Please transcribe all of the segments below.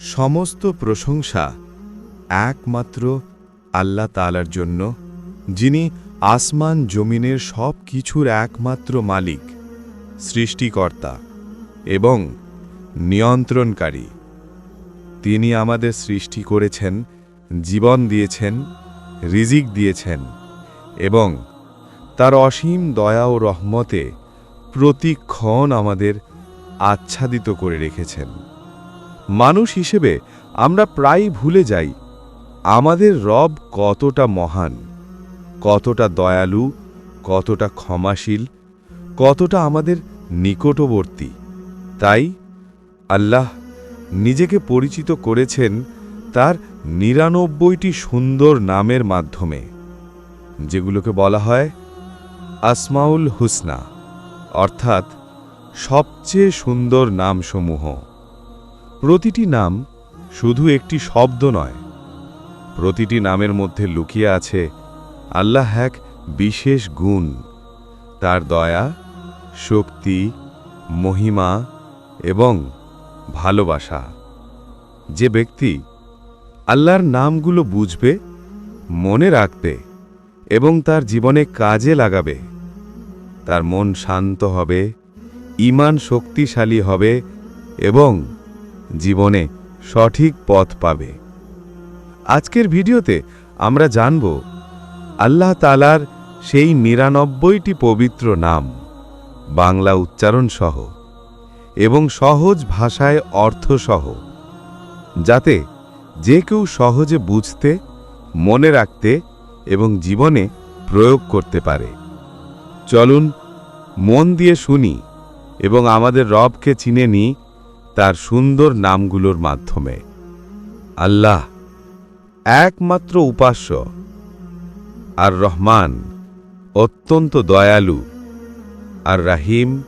সমস্ত প্রশংসা একমাত্র আল্লাহ তালার জন্য, যিনি আসমান জমিনের সব কিছুর একমাত্র মালিক, সৃষ্টিকর্তা এবং নিয়ন্ত্রণকারী। তিনি আমাদের সৃষ্টি করেছেন, জীবন দিয়েছেন, রিজিক দিয়েছেন এবং তার অসীম দয়া ও রহমতে প্রতিক্ষণ আমাদের আচ্ছাদিত করে রেখেছেন। মানুষ হিসেবে আমরা প্রায় ভুলে যাই, আমাদের রব কতটা মহান, কতটা দয়ালু, কতটা ক্ষমাশীল, কতটা আমাদের নিকটবর্তী। তাই আল্লাহ নিজেকে পরিচিত করেছেন তার নিরানব্বইটি সুন্দর নামের মাধ্যমে, যেগুলোকে বলা হয় আসমাউল হুসনা, অর্থাৎ সবচেয়ে সুন্দর নামসমূহ। প্রতিটি নাম শুধু একটি শব্দ নয়। প্রতিটি নামের মধ্যে লুকিয়ে আছে আল্লাহ এক বিশেষ গুণ। তার দয়া, শক্তি, মহিমা এবং ভালোবাসা। যে ব্যক্তি আল্লাহর নামগুলো বুঝবে, মনে রাখবে এবং তার জীবনে কাজে লাগাবে, তার মন শান্ত হবে ইমান শক্তিশালী হবে এবং জীবনে সঠিক পথ পাবে। আজকের ভিডিওতে আমরা জানব আল্লাহ তালার সেই নিরানব্বইটি পবিত্র নাম, বাংলা উচ্চারণ সহ এবং সহজ ভাষায় অর্থসহ, যাতে যে কেউ সহজে বুঝতে, মনে রাখতে এবং জীবনে প্রয়োগ করতে পারে। চলুন মন দিয়ে শুনি এবং আমাদের রবকে চিনে নিই তার সুন্দর নামগুলোর মাধ্যমে। আল্লাহ একমাত্র উপাস্য আর রহমান অত্যন্ত দয়ালু আর রাহিম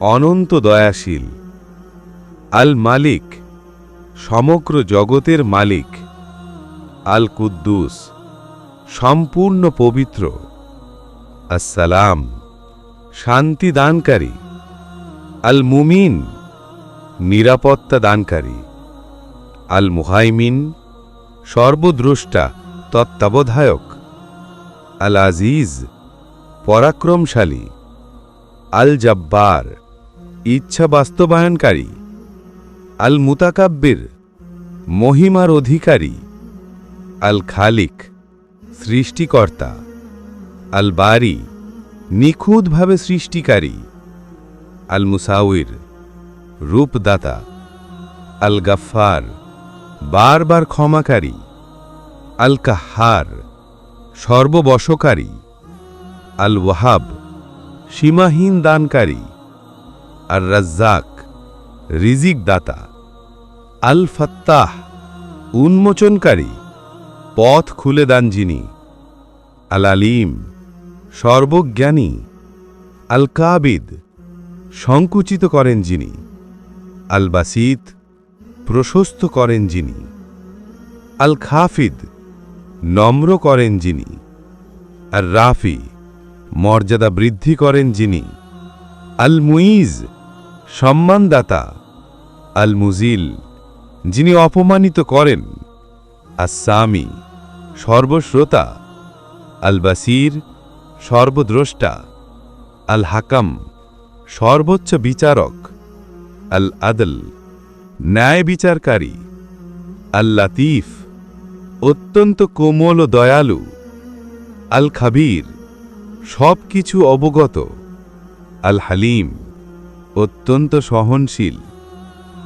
অনন্ত দয়াশীল। আল মালিক সমগ্র জগতের মালিক। আল কুদ্দুস সম্পূর্ণ পবিত্র। আসসালাম, শান্তি দানকারী। আল মুমিন নিরাপত্তা দানকারী। আল মুহাইমিন সর্বদ্রষ্টা তত্ত্বাবধায়ক। আল আজিজ পরাক্রমশালী। আল জব্বার ইচ্ছা বাস্তবায়নকারী। আল মুতাকাব্বির মহিমার অধিকারী। আল খালিক সৃষ্টিকর্তা। আল বারি নিখুঁতভাবে সৃষ্টিকারী। আল মুসাউর রূপদাতা আল গাফার বারবার ক্ষমাকারী আল কাহার সর্ববশকারী আল ওয়াহাব সীমাহীন দানকারী আর রাজ্জাক রিজিক দাতা আল ফত্তাহ উন্মোচনকারী, পথ খুলে দান যিনি আল আলিম সর্বজ্ঞানী আল কাবিদ সংকুচিত করেন যিনি। আল বাসিত প্রশস্ত করেন যিনি। আল খাফিদ নম্র করেন যিনি। আর রাফি মর্যাদা বৃদ্ধি করেন যিনি। আল মুইজ সম্মানদাতা। আল মুজিল যিনি অপমানিত করেন। আসামি সর্বশ্রোতা। আল বাসির সর্বদ্রষ্টা। আল হাকাম সর্বোচ্চ বিচারক। আল আদল ন্যায় বিচারকারী আল লাতিফ অত্যন্ত কোমল ও দয়ালু আল খাবির সব কিছু অবগত আল হালিম অত্যন্ত সহনশীল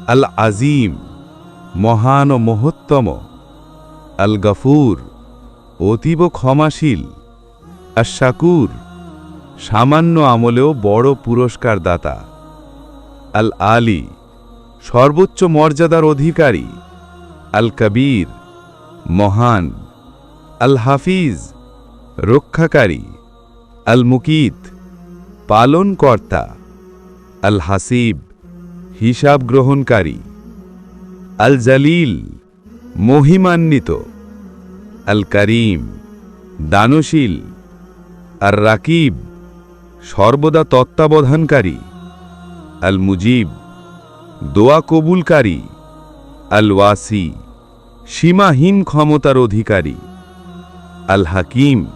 আল আজিম মহান ও মহত্তম আল গফুর অতীব ক্ষমাশীল আশাকুর সামান্য আমলেও বড় পুরস্কার দাতা আল আলী সর্বোচ্চ মর্যাদার অধিকারী। আল কবির মহান। আল হাফিজ রক্ষাকারী। আল মুকিত পালনকর্তা। আল হাসিব হিসাব গ্রহণকারী। আল জালিল মহিমান্বিত। আল করিম দানশীল। আর রাকিব সর্বদা তত্ত্বাবধানকারী। আল মুজিব দোয়া কবুলকারী আল ওয়াসি সীমাহীন ক্ষমতার অধিকারী আল হাকিম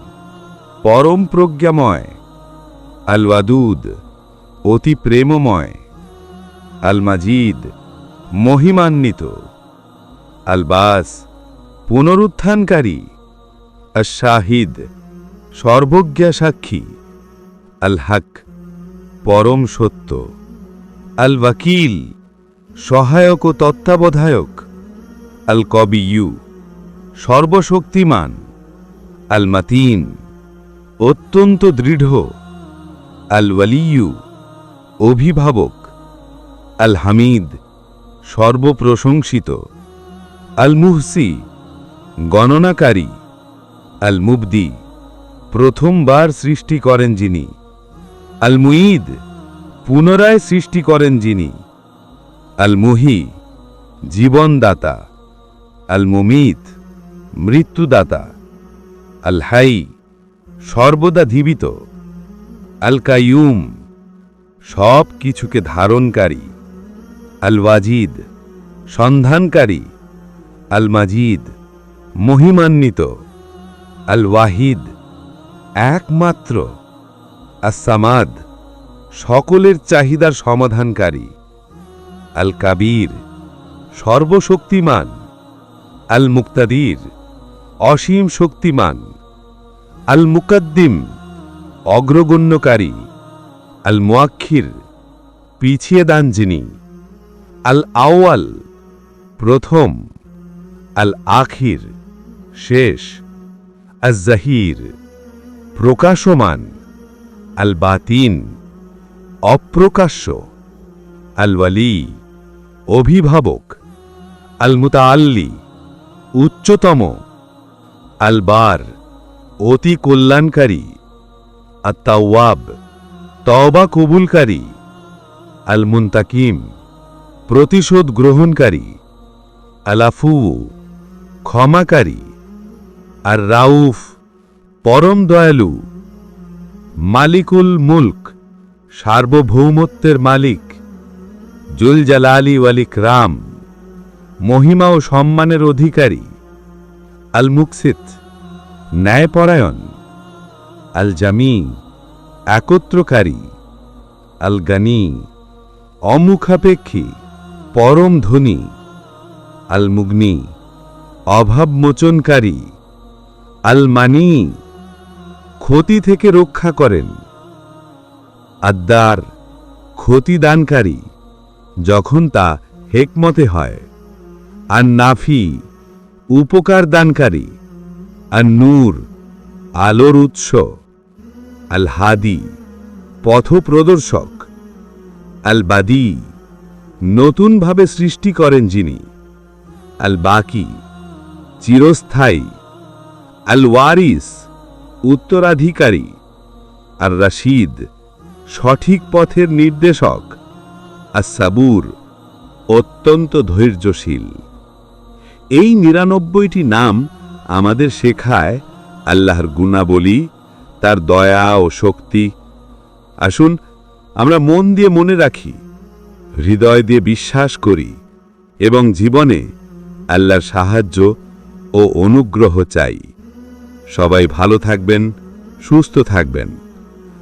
পরম প্রজ্ঞাময় আল ওয়াদুদ অতি প্রেমময় আল মাজিদ মহিমান্বিত আল বাস পুনরুত্থানকারী আল শাহিদ সর্বজ্ঞা সাক্ষী আল হক পরম সত্য। আল ওয়াকিল সহায়ক ও তত্ত্বাবধায়ক। আল কবিয়ু সর্বশক্তিমান। আল মাতিন অত্যন্ত দৃঢ়। আল ওয়ালিউ অভিভাবক। আল হামিদ সর্বপ্রশংসিত। আল মুহসি গণনাকারী। আল মুবদি প্রথমবার সৃষ্টি করেন যিনি। আল মুঈদ পুনরায় সৃষ্টি করেন যিনি। আল মুহি জীবনদাতা। আল মুমিত মৃত্যুদাতা। আল হাই সর্বদা জীবিত। আল কাইয়ুম সব কিছুকে ধারণকারী। আল ওয়াজিদ সন্ধানকারী। আল মাজিদ মহিমান্বিত। আল ওয়াহিদ একমাত্র। আসামাদ সকলের চাহিদার সমাধানকারী। আল কাবির সর্বশক্তিমান। আল মুক্তাদির অসীম শক্তিমান। আল মুকদ্দিম অগ্রগণ্যকারী। আল মুয়াক্ষির পিছিয়ে দান যিনি। আল আওয়াল প্রথম। আল আখির শেষ। আল জাহির প্রকাশমান। আল বাতিন অপ্রকাশ্য। আলওয়ালি, অভিভাবক। আল মুতাআল্লি উচ্চতম। আলবার, অতি কল্যাণকারী। আত্মাওয়াব তওবা কবুলকারী। আল মুন্তাকিম প্রতিশোধ গ্রহণকারী। আলাফু ক্ষমাকারী। আর রাউফ পরম দয়ালু। মালিকুল মুলক। সার্বভৌমত্বের মালিক জুল জালালি ওয়ালিক রাম মহিমা ও সম্মানের অধিকারী আল মুকসিত ন্যায়পরায়ণ আল জামি একত্রকারী আল গানি অমুখাপেক্ষী, পরম ধনী আল মুগনি অভাবমোচনকারী আল মানি ক্ষতি থেকে রক্ষা করেন। আদ্দার ক্ষতিদানকারী যখন তা হেকমতে হয়। আর নাফি উপকার দানকারী আর নূর আলোর উৎস। আল হাদি পথপ্রদর্শক। আল বাদি নতুনভাবে সৃষ্টি করেন যিনি। আল বাকি চিরস্থায়ী। আল ওয়ারিস উত্তরাধিকারী। আর রাশিদ সঠিক পথের নির্দেশক আর সাবুর অত্যন্ত ধৈর্যশীল। এই নিরানব্বইটি নাম আমাদের শেখায় আল্লাহর গুণাবলী, তার দয়া ও শক্তি। আসুন, আমরা মন দিয়ে মনে রাখি, হৃদয় দিয়ে বিশ্বাস করি এবং জীবনে আল্লাহর সাহায্য ও অনুগ্রহ চাই। সবাই ভালো থাকবেন, সুস্থ থাকবেন।